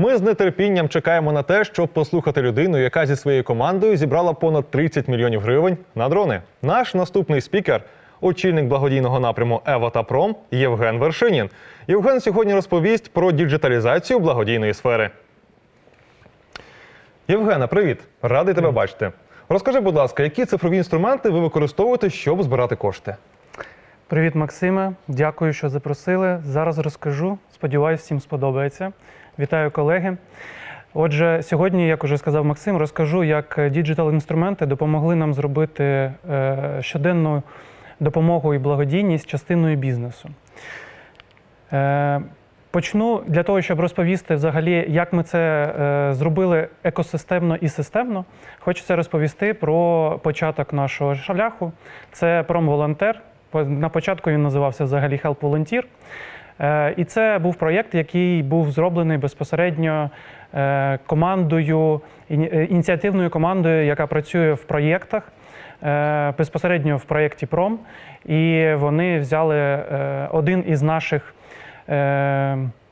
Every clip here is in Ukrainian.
Ми з нетерпінням чекаємо на те, щоб послухати людину, яка зі своєю командою зібрала понад 30 мільйонів гривень на дрони. Наш наступний спікер, очільник благодійного напряму Ева та Пром Євген Вершинін. Євген сьогодні розповість про діджиталізацію благодійної сфери. Євгена, привіт! Радий тебе бачити. Розкажи, будь ласка, які цифрові інструменти ви використовуєте, щоб збирати кошти? Привіт, Максиме. Дякую, що запросили. Зараз розкажу. Сподіваюсь, всім сподобається. Вітаю, колеги. Отже, сьогодні, як уже сказав Максим, розкажу, як діджитал-інструменти допомогли нам зробити е, щоденну допомогу і благодійність частиною бізнесу. Е, Почну для того, щоб розповісти взагалі, як ми це е, зробили екосистемно і системно. Хочеться розповісти про початок нашого шляху. Це промволонтер. На початку він називався взагалі Help Volunteer. Е, І це був проєкт, який був зроблений безпосередньо е, командою, е, ініціативною командою, яка працює в проєктах, безпосередньо в проєкті Пром. І вони взяли один із наших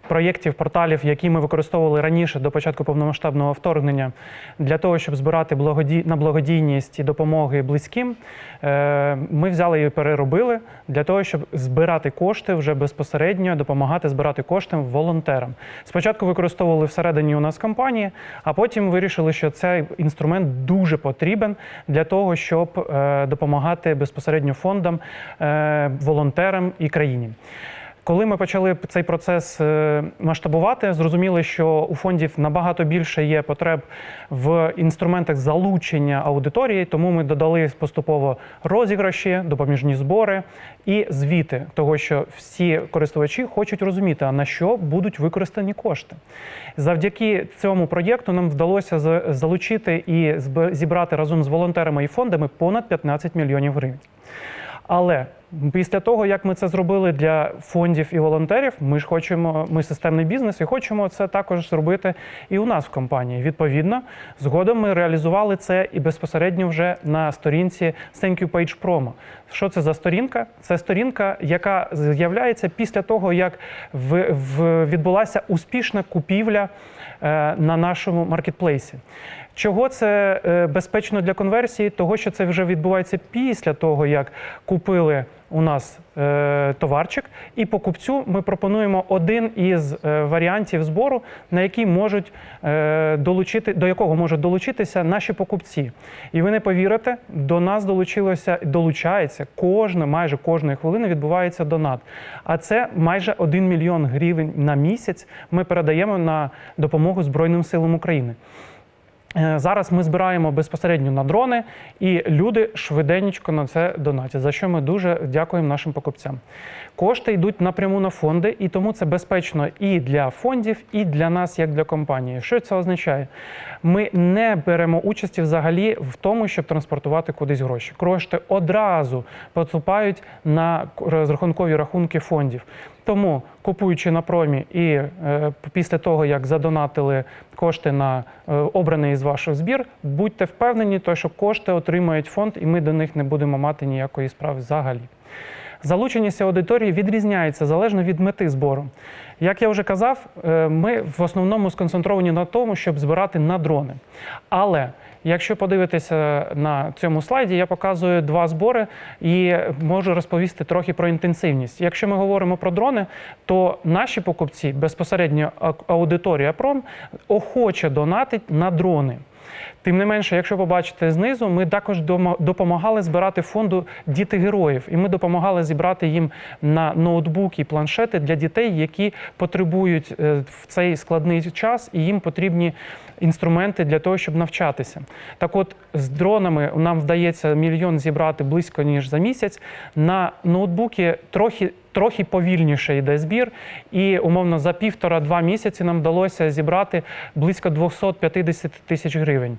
проєктів, порталів, які ми використовували раніше до початку повномасштабного вторгнення, для того, щоб збирати благоді... на благодійність і допомоги близьким. Е, Ми взяли і переробили для того, щоб збирати кошти вже безпосередньо, допомагати збирати кошти волонтерам. Спочатку використовували всередині у нас компанії, а потім вирішили, що цей інструмент дуже потрібен для того, щоб е, допомагати безпосередньо фондам, е, волонтерам і країні. Коли ми почали цей процес е, масштабувати, зрозуміли, що у фондів набагато більше є потреб в інструментах залучення аудиторії, тому ми додали поступово розіграші, допоміжні збори і звіти, того, що всі користувачі хочуть розуміти, а на що будуть використані кошти. Завдяки цьому проєкту нам вдалося залучити і зібрати разом з волонтерами і фондами понад 15 мільйонів гривень. Але після того, як ми це зробили для фондів і волонтерів, ми ж хочемо, ми системний бізнес і хочемо це також зробити і у нас в компанії. Відповідно, згодом ми реалізували це і безпосередньо вже на сторінці Thank You Page Promo. Що це за сторінка? Це сторінка, яка з'являється після того, як в, в, відбулася успішна купівля е, на нашому маркетплейсі. Чого це е, безпечно для конверсії? Того, що це вже відбувається після того, як купили у нас е, товарчик, і покупцю ми пропонуємо один із е, варіантів збору, на який можуть долучити, до якого можуть долучитися наші покупці. І ви не повірите, до нас долучилося долучається кожна, майже кожної хвилини відбувається донат. А це майже 1 мільйон гривень на місяць. Ми передаємо на допомогу Збройним силам України. Е, Зараз ми збираємо безпосередньо на дрони, і люди швиденько на це донатять, за що ми дуже дякуємо нашим покупцям. Кошти йдуть напряму на фонди, і тому це безпечно і для фондів, і для нас, як для компанії. Що це означає? Ми не беремо участі взагалі в тому, щоб транспортувати кудись гроші. Кошти одразу поступають на розрахункові рахунки фондів. Тому, купуючи на промі і е, після того, як задонатили кошти на е, обраний із ваших збір, будьте впевнені, то, що кошти отримають фонд, і ми до них не будемо мати ніякої справи взагалі. Залученість аудиторії відрізняється залежно від мети збору. Як я вже казав, е, ми в основному сконцентровані на тому, щоб збирати на дрони. Але якщо подивитися на цьому слайді, я показую два збори і можу розповісти трохи про інтенсивність. Якщо ми говоримо про дрони, то наші покупці безпосередньо аудиторія пром охоче донатить на дрони. Тим не менше, якщо побачите знизу, ми також допомагали збирати фонду діти героїв, і ми допомагали зібрати їм на ноутбуки і планшети для дітей, які потребують е, в цей складний час, і їм потрібні інструменти для того, щоб навчатися. Так, от з дронами нам вдається мільйон зібрати близько ніж за місяць. На ноутбуки трохи. Трохи повільніше йде збір, і умовно за півтора-два місяці нам вдалося зібрати близько 250 тисяч гривень.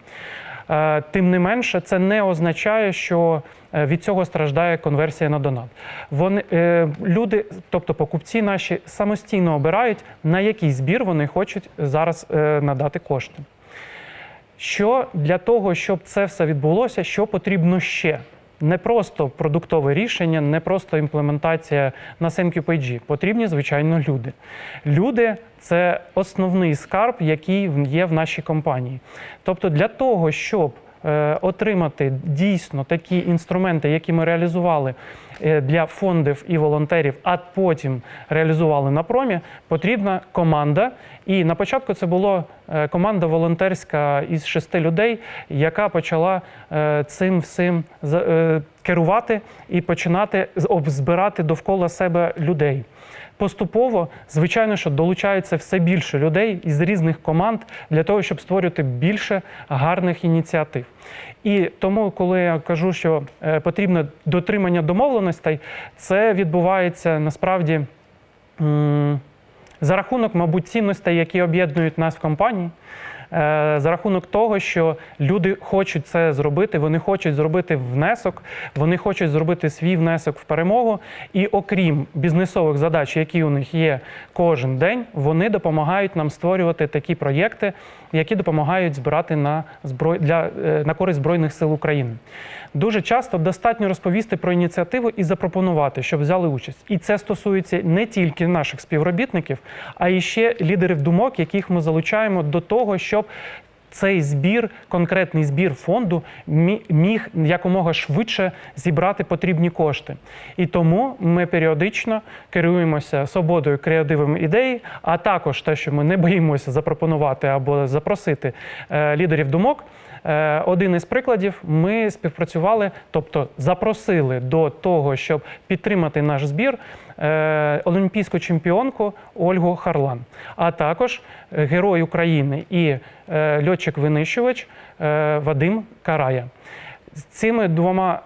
Е, Тим не менше, це не означає, що е, від цього страждає конверсія на донат. Вони е, люди, тобто покупці наші, самостійно обирають, на який збір вони хочуть зараз надати кошти. Що для того, щоб це все відбулося, що потрібно ще? Не просто продуктове рішення, не просто імплементація на SameQPG. Потрібні, звичайно, люди. Люди це основний скарб, який є в нашій компанії. Тобто, для того, щоб е, отримати дійсно такі інструменти, які ми реалізували для фондів і волонтерів, а потім реалізували на промі, потрібна команда. І на початку це була е, команда волонтерська із шести людей, яка почала е, цим всім е, керувати і починати з- об- збирати довкола себе людей. Поступово, звичайно, що долучається все більше людей із різних команд для того, щоб створювати більше гарних ініціатив. І тому, коли я кажу, що е, потрібно дотримання домовленостей, це відбувається насправді за рахунок, мабуть, цінностей, які об'єднують нас в компанії. Е, За рахунок того, що люди хочуть це зробити, вони хочуть зробити внесок, вони хочуть зробити свій внесок в перемогу. І окрім бізнесових задач, які у них є кожен день, вони допомагають нам створювати такі проєкти, які допомагають збирати на зброй для е, на користь збройних сил України. Дуже часто достатньо розповісти про ініціативу і запропонувати, щоб взяли участь. І це стосується не тільки наших співробітників, а і ще лідерів думок, яких ми залучаємо до того, щоб цей збір, конкретний збір фонду, мі- міг якомога швидше зібрати потрібні кошти. І тому ми періодично керуємося свободою креативом ідей, а також те, що ми не боїмося запропонувати або запросити е, лідерів думок. Е, Один із прикладів ми співпрацювали, тобто запросили до того, щоб підтримати наш збір е, олімпійську чемпіонку Ольгу Харлан, а також е, герой України і льотчик-винищувач Вадим Карая. З цими двома.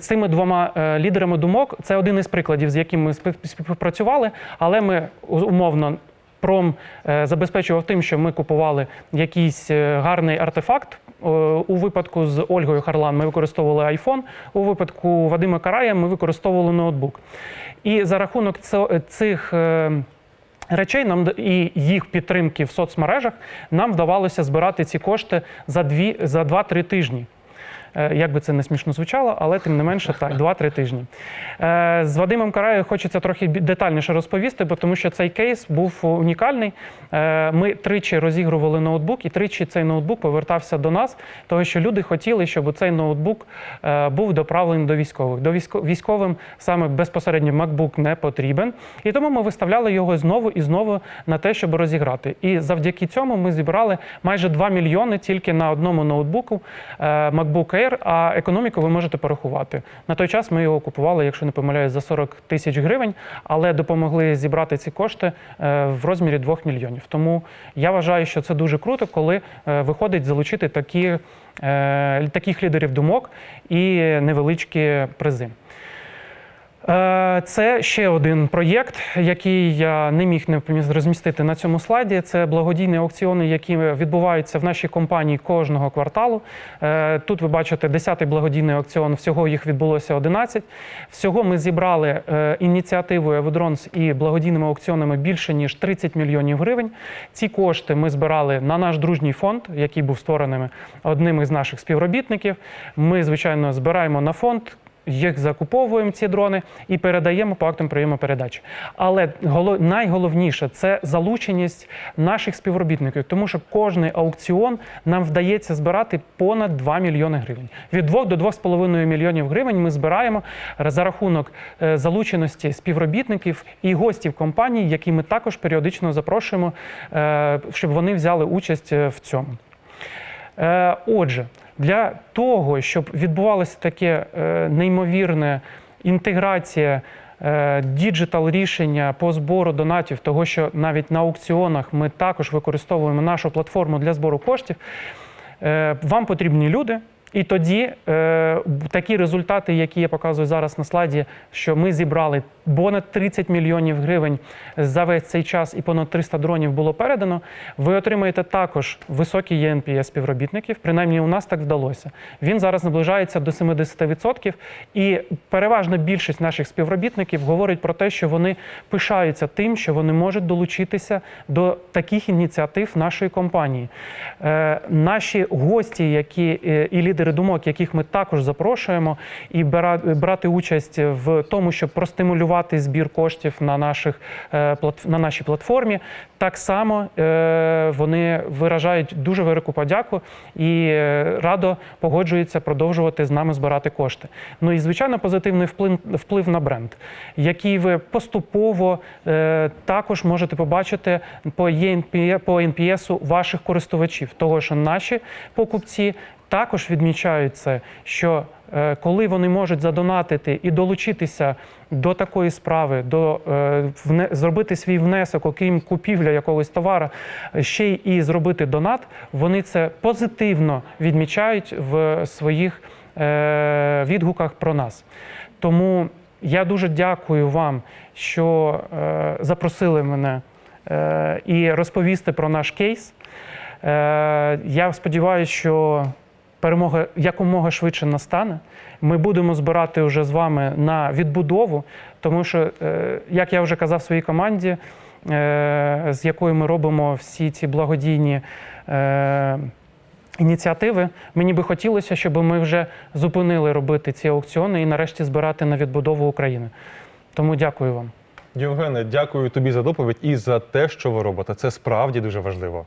цими двома лідерами думок це один із прикладів, з яким ми спів- співпрацювали, але ми умовно. Пром е, забезпечував тим, що ми купували якийсь е, гарний артефакт. Е, У випадку з Ольгою Харлан ми використовували iPhone, у випадку Вадима Карая ми використовували ноутбук. І за рахунок цих речей нам і їх підтримки в соцмережах нам вдавалося збирати ці кошти за дві за 2-3 тижні. Е, Як би це не смішно звучало, але тим не менше так, 2-3 тижні. Е, З Вадимом Караєю хочеться трохи детальніше розповісти, бо тому що цей кейс був унікальний. Е, Ми тричі розігрували ноутбук, і тричі цей ноутбук повертався до нас, тому що люди хотіли, щоб цей ноутбук був доправлений до військових. До військо- військовим саме безпосередньо MacBook не потрібен. І тому ми виставляли його знову і знову на те, щоб розіграти. І завдяки цьому ми зібрали майже 2 мільйони тільки на одному ноутбуку MacBook Air, а економіку ви можете порахувати. На той час ми його купували, якщо не помиляюсь, за 40 тисяч гривень, але допомогли зібрати ці кошти е, в розмірі 2 мільйонів. Тому я вважаю, що це дуже круто, коли е, виходить залучити такі, е, таких лідерів думок і невеличкі призи. Е, Це ще один проєкт, який я не міг не розмістити на цьому слайді. Це благодійні аукціони, які відбуваються в нашій компанії кожного кварталу. Е, Тут ви бачите 10-й благодійний аукціон. Всього їх відбулося 11. Всього ми зібрали е, ініціативою Еводронс і благодійними аукціонами більше ніж 30 мільйонів гривень. Ці кошти ми збирали на наш дружній фонд, який був створений одним із наших співробітників. Ми, звичайно, збираємо на фонд їх закуповуємо ці дрони і передаємо по актам прийому передачі. Але голо- найголовніше це залученість наших співробітників, тому що кожний аукціон нам вдається збирати понад 2 мільйони гривень. Від 2 до 2,5 мільйонів гривень ми збираємо за рахунок е, залученості співробітників і гостів компанії, які ми також періодично запрошуємо, е, щоб вони взяли участь е, в цьому. Е, Отже, для того, щоб відбувалося таке е, неймовірне інтеграція е, діджитал рішення по збору донатів, того, що навіть на аукціонах ми також використовуємо нашу платформу для збору коштів, е, вам потрібні люди. І тоді е, такі результати, які я показую зараз на слайді, що ми зібрали понад 30 мільйонів гривень за весь цей час і понад 300 дронів було передано. Ви отримаєте також високий ЄНПС співробітників. Принаймні, у нас так вдалося. Він зараз наближається до 70%. І переважна більшість наших співробітників говорить про те, що вони пишаються тим, що вони можуть долучитися до таких ініціатив нашої компанії. Е, наші гості, які е, і лідери думок, яких ми також запрошуємо, і брати участь в тому, щоб простимулювати збір коштів на наших е, на нашій платформі. Так само е, вони виражають дуже велику подяку і е, радо погоджуються продовжувати з нами збирати кошти. Ну і звичайно, позитивний вплив, вплив на бренд, який ви поступово також можете побачити по ЄНП, по НПСу ваших користувачів, того що наші покупці також відмічають це, що е, коли вони можуть задонатити і долучитися до такої справи, до е, вне, зробити свій внесок, окрім купівля якогось товара, е, ще й і зробити донат, вони це позитивно відмічають в своїх е, відгуках про нас. Тому я дуже дякую вам, що е, запросили мене е, і розповісти про наш кейс. Е, я сподіваюся, що перемога якомога швидше настане. Ми будемо збирати вже з вами на відбудову, тому що, е, як я вже казав своїй команді, е, з якою ми робимо всі ці благодійні. е, Ініціативи мені би хотілося, щоб ми вже зупинили робити ці аукціони і нарешті збирати на відбудову України. Тому дякую вам. Євгене, дякую тобі за доповідь і за те, що ви робите. Це справді дуже важливо.